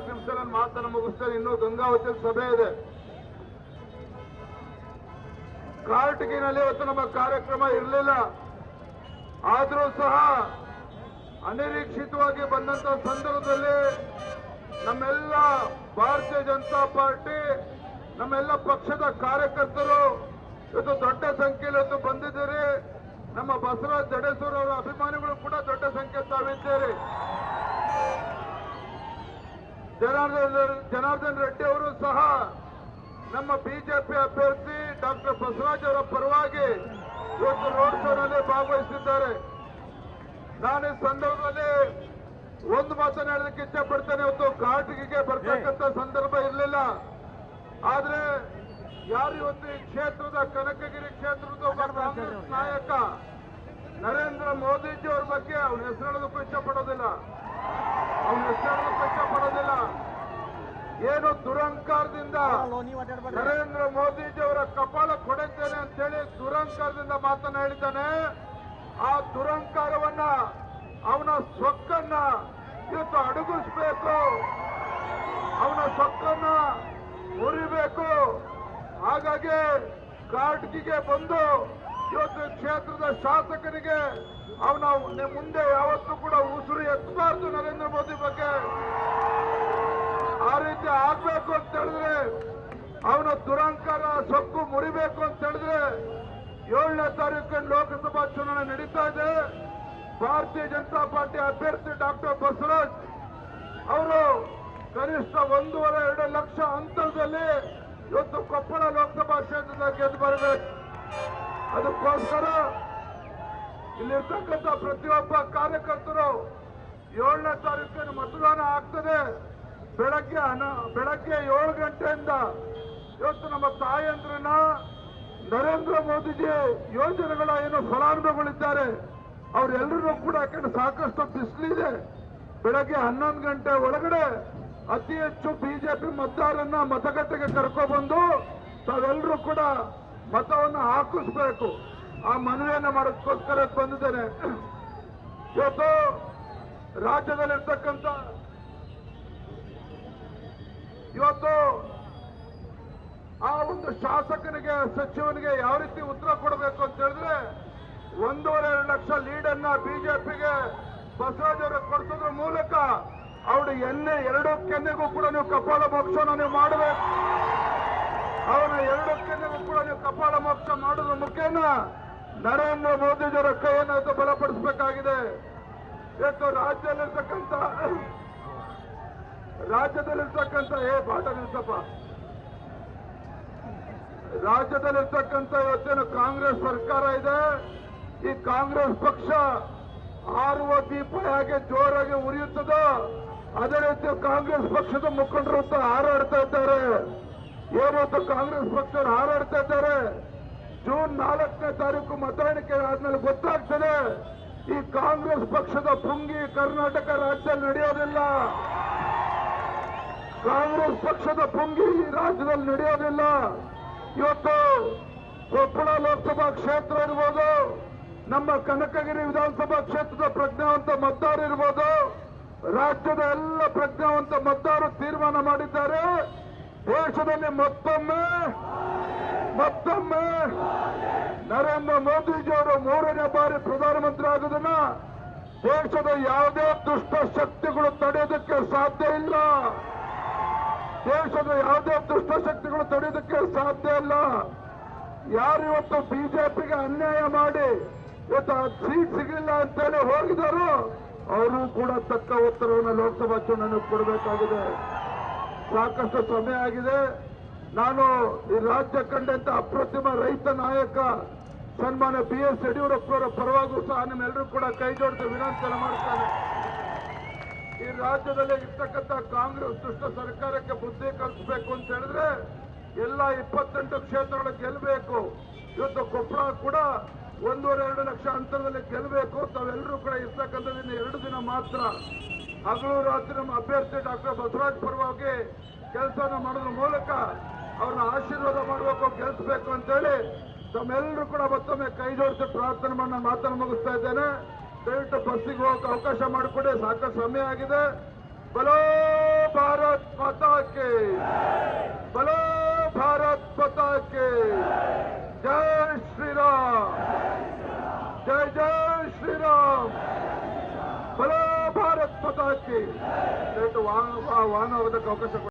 ನಾಲ್ಕು ನಿಮಿಷದಲ್ಲಿ ಮಾತನ್ನು ಮುಗಿಸ್ತೇನೆ ಇನ್ನೂ ಗಂಗಾವತಿ ಸಭೆ ಇದೆ. ಕಾರ್ಟಿಗಿನಲ್ಲಿ ಇವತ್ತು ನಮ್ಮ ಕಾರ್ಯಕ್ರಮ ಇರಲಿಲ್ಲ. ಆದರೂ ಸಹ ಅನಿರೀಕ್ಷಿತವಾಗಿ ಬಂದಂತ ಸಂದರ್ಭದಲ್ಲಿ ನಮ್ಮೆಲ್ಲ ಭಾರತೀಯ ಜನತಾ ಪಾರ್ಟಿ, ನಮ್ಮೆಲ್ಲ ಪಕ್ಷದ ಕಾರ್ಯಕರ್ತರು ಇವತ್ತು ದೊಡ್ಡ ಸಂಖ್ಯೆಯಲ್ಲಿ ಇವತ್ತು ಬಂದಿದ್ದೀರಿ. ನಮ್ಮ ಬಸವರಾಜ್ ಜಡೇಶ್ವರ ಅವರ ಅಭಿಮಾನಿಗಳು ಕೂಡ ದೊಡ್ಡ ಸಂಖ್ಯೆ ತಾವಿದ್ದೀರಿ. ಜನಾರ್ದನ್ ಜನಾರ್ದನ್ ರೆಡ್ಡಿ ಅವರು ಸಹ ನಮ್ಮ ಬಿಜೆಪಿ ಅಭ್ಯರ್ಥಿ ಡಾಕ್ಟರ್ ಬಸವರಾಜ್ ಅವರ ಪರವಾಗಿ ಇವತ್ತು ರೋಡ್ ಶೋನಲ್ಲಿ ಭಾಗವಹಿಸಿದ್ದಾರೆ. ನಾನು ಈ ಸಂದರ್ಭದಲ್ಲಿ ಒಂದು ಮಾತನ್ನು ಹೇಳೋದಕ್ಕೆ ಇಚ್ಛೆ ಪಡ್ತೇನೆ ಇವತ್ತು ಘಾಟಿಗೆ ಬರ್ತಕ್ಕಂಥ ಸಂದರ್ಭ ಇರಲಿಲ್ಲ. ಆದ್ರೆ ಯಾರು ಇವತ್ತು ಈ ಕ್ಷೇತ್ರದ ಕನಕಗಿರಿ ಕ್ಷೇತ್ರದ ನಾಯಕ ನರೇಂದ್ರ ಮೋದಿಜಿ ಅವ್ರ ಬಗ್ಗೆ ಅವ್ರ ಹೆಸರು ಹೇಳೋದಕ್ಕೂ ಇಚ್ಛೆ ಪಡೋದಿಲ್ಲ ಅವನ ಹೆಸರನ್ನು ಪಡೋದಿಲ್ಲ ಏನು ದುರಂಕಾರದಿಂದ ನರೇಂದ್ರ ಮೋದಿಜಿಯವರ ಕಪಾಲ ಕೊಡುತ್ತೇನೆ ಅಂತೇಳಿ ದುರಂಕಾರದಿಂದ ಮಾತನ್ನ ಹೇಳಿದ್ದಾನೆ. ಆ ದುರಂಕಾರವನ್ನ ಅವನ ಸೊಕ್ಕನ್ನ ಇವತ್ತು ಅಡಗಿಸ್ಬೇಕು. ಅವನ ಸೊಕ್ಕನ್ನ ಮುರಿಬೇಕು. ಹಾಗಾಗಿ ಕಾಟ್ಗಿಗೆ ಬಂದು ಇವತ್ತು ಕ್ಷೇತ್ರದ ಶಾಸಕರಿಗೆ ಅವನ ಮುಂದೆ ಯಾವತ್ತೂ ಕೂಡ ಉಸಿರು ಎತ್ತಬಾರ್ದು ನರೇಂದ್ರ ಮೋದಿ ಬಗ್ಗೆ. ಆ ರೀತಿ ಆಗ್ಬೇಕು ಅಂತ ಹೇಳಿದ್ರೆ, ಅವನ ದುರಂಕಾರ ಸೊಕ್ಕು ಮುರಿಬೇಕು ಅಂತ ಹೇಳಿದ್ರೆ ಏಳನೇ ತಾರೀಕು ಲೋಕಸಭಾ ಚುನಾವಣೆ ನಡೀತಾ ಇದೆ. ಭಾರತೀಯ ಜನತಾ ಪಾರ್ಟಿ ಅಭ್ಯರ್ಥಿ ಡಾಕ್ಟರ್ ಬಸವರಾಜ್ ಅವರು ಕನಿಷ್ಠ ಒಂದೂವರೆ, ಎರಡು ಲಕ್ಷ ಅಂತರದಲ್ಲಿ ಇವತ್ತು ಕೊಪ್ಪಳ ಲೋಕಸಭಾ ಕ್ಷೇತ್ರದ ಗೆದ್ದು ಬರಬೇಕು. ಅದಕ್ಕೋಸ್ಕರ ಇಲ್ಲಿರ್ತಕ್ಕಂಥ ಪ್ರತಿಯೊಬ್ಬ ಕಾರ್ಯಕರ್ತರು ಏಳನೇ ತಾರೀಕಿನ ಮತದಾನ ಆಗ್ತದೆ. ಬೆಳಗ್ಗೆ ಬೆಳಗ್ಗೆ ಏಳು ಗಂಟೆಯಿಂದ ಇವತ್ತು ನಮ್ಮ ತಾಯಂದ್ರನ್ನ ನರೇಂದ್ರ ಮೋದಿಜಿ ಯೋಜನೆಗಳ ಏನು ಫಲಾನುಭವಿಗಳಿದ್ದಾರೆ ಅವರೆಲ್ಲರೂ ಕೂಡ ಯಾಕಂದ್ರೆ ಸಾಕಷ್ಟು ಬಿಸಿಲಿದೆ ಬೆಳಗ್ಗೆ ಹನ್ನೊಂದು ಗಂಟೆ ಒಳಗಡೆ ಅತಿ ಹೆಚ್ಚು ಬಿಜೆಪಿ ಮತದಾರನ್ನ ಮತಗಟ್ಟೆಗೆ ಕರ್ಕೊಬಂದು ತಾವೆಲ್ಲರೂ ಕೂಡ ಮತವನ್ನು ಹಾಕಿಸ್ಬೇಕು. ಆ ಮನವಿಯನ್ನು ಮಾಡೋದಕ್ಕೋಸ್ಕರ ಬಂದಿದ್ದೇನೆ. ಇವತ್ತು ರಾಜ್ಯದಲ್ಲಿರ್ತಕ್ಕಂಥ ಇವತ್ತು ಆ ಒಂದು ಶಾಸಕನಿಗೆ, ಸಚಿವನಿಗೆ ಯಾವ ರೀತಿ ಉತ್ತರ ಕೊಡಬೇಕು ಅಂತ ಹೇಳಿದ್ರೆ, ಒಂದೂವರೆ ಎರಡು ಲಕ್ಷ ಲೀಡನ್ನ ಬಿಜೆಪಿಗೆ ಬಸವರಾಜ್ ಕೊಡಿಸೋದ್ರ ಮೂಲಕ ಅವಳು ಎನ್ನೆ ಎರಡು ಕೆನ್ನೆಗೂ ಕೂಡ ನೀವು ಕಪಾಲ ಮೋಕ್ಷನ ನೀವು ಮಾಡಬೇಕು. ಅವನ ಎರಡು ಕೆನ್ನೆಗೂ ಕೂಡ ನೀವು ಕಪಾಳ ಮೋಕ್ಷ ಮಾಡೋದ್ರ ಮುಖೇನ ನರೇಂದ್ರ ಮೋದಿಜಿಯವರ ಕೈಯನ್ನು ಅದು ಬಲಪಡಿಸಬೇಕಾಗಿದೆ. ಇವತ್ತು ರಾಜ್ಯದಲ್ಲಿರ್ತಕ್ಕಂಥ ರಾಜ್ಯದಲ್ಲಿರ್ತಕ್ಕಂಥ, ಏ ಪಾಠ ನಿಲ್ಸಪ್ಪ. ರಾಜ್ಯದಲ್ಲಿರ್ತಕ್ಕಂಥ ಇವತ್ತೇನು ಕಾಂಗ್ರೆಸ್ ಸರ್ಕಾರ ಇದೆ. ಈ ಕಾಂಗ್ರೆಸ್ ಪಕ್ಷ ಆರುವ ದೀಪ ಹೇಗೆ ಜೋರಾಗಿ ಉರಿಯುತ್ತದೋ, ಅದೇ ರೀತಿ ಕಾಂಗ್ರೆಸ್ ಪಕ್ಷದ ಮುಖಂಡರು ಹಾರಾಡ್ತಾ ಇದ್ದಾರೆ. ಏನವತ್ತು ಕಾಂಗ್ರೆಸ್ ಪಕ್ಷರು ಹಾರಾಡ್ತಾ ಇದ್ದಾರೆ. ಜೂನ್ ನಾಲ್ಕನೇ ತಾರೀಕು ಮತ ಎಣಿಕೆ ಆದ್ಮೇಲೆ ಗೊತ್ತಾಗ್ತದೆ, ಈ ಕಾಂಗ್ರೆಸ್ ಪಕ್ಷದ ಪುಂಗಿ ಕರ್ನಾಟಕ ರಾಜ್ಯದಲ್ಲಿ ನಡೆಯೋದಿಲ್ಲ. ಕಾಂಗ್ರೆಸ್ ಪಕ್ಷದ ಪುಂಗಿ ಈ ರಾಜ್ಯದಲ್ಲಿ ನಡೆಯೋದಿಲ್ಲ. ಇವತ್ತು ಕೊಪ್ಪಳ ಲೋಕಸಭಾ ಕ್ಷೇತ್ರ ಇರ್ಬೋದು, ನಮ್ಮ ಕನಕಗಿರಿ ವಿಧಾನಸಭಾ ಕ್ಷೇತ್ರದ ಪ್ರಜ್ಞಾವಂತ ಮತದಾರ ಇರ್ಬೋದು, ರಾಜ್ಯದ ಎಲ್ಲ ಪ್ರಜ್ಞಾವಂತ ಮತದಾರರು ತೀರ್ಮಾನ ಮಾಡಿದ್ದಾರೆ. ದೇಶದಲ್ಲಿ ಮತ್ತೊಮ್ಮೆ ಮತ್ತೊಮ್ಮೆ ನರೇಂದ್ರ ಮೋದಿಜಿಯವರು ಮೂರನೇ ಬಾರಿ ಪ್ರಧಾನಮಂತ್ರಿ ಆಗೋದನ್ನ ದೇಶದ ಯಾವುದೇ ದುಷ್ಟ ಶಕ್ತಿಗಳು ತಡೆಯೋದಕ್ಕೆ ಸಾಧ್ಯ ಇಲ್ಲ. ದೇಶದ ಯಾವುದೇ ದುಷ್ಟ ಶಕ್ತಿಗಳು ತಡೆಯೋದಕ್ಕೆ ಸಾಧ್ಯ ಇಲ್ಲ. ಯಾರು ಇವತ್ತು ಬಿಜೆಪಿಗೆ ಅನ್ಯಾಯ ಮಾಡಿ ಇವತ್ತು ಸೀಟ್ ಸಿಗಲಿಲ್ಲ ಅಂತೇಳಿ ಹೋಗಿದಾರೋ, ಅವರು ಕೂಡ ತಕ್ಕ ಉತ್ತರವನ್ನು ಲೋಕಸಭಾ ಚುನಾವಣೆ ಕೊಡಬೇಕಾಗಿದೆ. ಸಾಕಷ್ಟು ಸಮಯ ಆಗಿದೆ. ನಾನು ಈ ರಾಜ್ಯ ಕಂಡಂತ ಅಪ್ರತಿಮ ರೈತ ನಾಯಕ ಸನ್ಮಾನ ಬಿ ಎಸ್ ಯಡಿಯೂರಪ್ಪರ ಪರವಾಗೂ ಸಹ ನಿಮ್ಮೆಲ್ಲರೂ ಕೂಡ ಕೈ ಜೋಡಿಸಿ ವಿನಂತಿಯನ್ನು ಮಾಡ್ತಾನೆ ಈ ರಾಜ್ಯದಲ್ಲಿ ಇರ್ತಕ್ಕಂಥ ಕಾಂಗ್ರೆಸ್ ದುಷ್ಟ ಸರ್ಕಾರಕ್ಕೆ ಬುದ್ಧಿ ಕಲಿಸಬೇಕು ಅಂತ ಹೇಳಿದ್ರೆ ಎಲ್ಲ ಇಪ್ಪತ್ತೆಂಟು ಕ್ಷೇತ್ರಗಳು ಗೆಲ್ಲಬೇಕು ಇವತ್ತು ಕೊಪ್ಪಳ ಕೂಡ ಒಂದೂವರೆ, ಎರಡು ಲಕ್ಷ ಅಂತರದಲ್ಲಿ ಗೆಲ್ಲಬೇಕು ತಾವೆಲ್ಲರೂ ಕೂಡ ಇರ್ತಕ್ಕಂಥದ್ದು ಇನ್ನು ಎರಡು ದಿನ ಮಾತ್ರ ಹಗಲು ರಾತ್ರಿ ನಮ್ಮ ಅಭ್ಯರ್ಥಿ ಡಾಕ್ಟರ್ ಬಸವರಾಜ್ ಪರವಾಗಿ ಕೆಲಸನ ಮಾಡೋದ್ರ ಮೂಲಕ ಅವ್ರನ್ನ ಆಶೀರ್ವಾದ ಮಾಡಬೇಕು ಗೆಲ್ಲಿಸಬೇಕು ಅಂತೇಳಿ ತಮ್ಮೆಲ್ಲರೂ ಕೂಡ ಮತ್ತೊಮ್ಮೆ ಕೈ ಜೋಡಿಸಿ ಪ್ರಾರ್ಥನೆ ಮಾಡಿ ನಾನು ಮಾತನ್ನು ಮುಗಿಸ್ತಾ ಇದ್ದೇನೆ. ದಯವಿಟ್ಟು ಬಸ್ಸಿಗೆ ಹೋಗಕ್ಕೆ ಅವಕಾಶ ಮಾಡಿಕೊಡಿ, ಸಾಕಷ್ಟು ಸಮಯ ಆಗಿದೆ. ಬಲೋ ಭಾರತ್ ಪತಾಕೆ ಬಲೋ ಭಾರತ್ ಪತಾಕೆ ಜೈ ಶ್ರೀರಾಮ್. ಜೈ ಜೈ ಶ್ರೀರಾಮ್. ಬಲೋ ಭಾರತ್ ಮಾತಾ ಕೆ ದಯವಿಟ್ಟು ವಾಹನ ವಾಹನ ಹೋಗೋದಕ್ಕೆ ಅವಕಾಶ ಕೊಡಿ.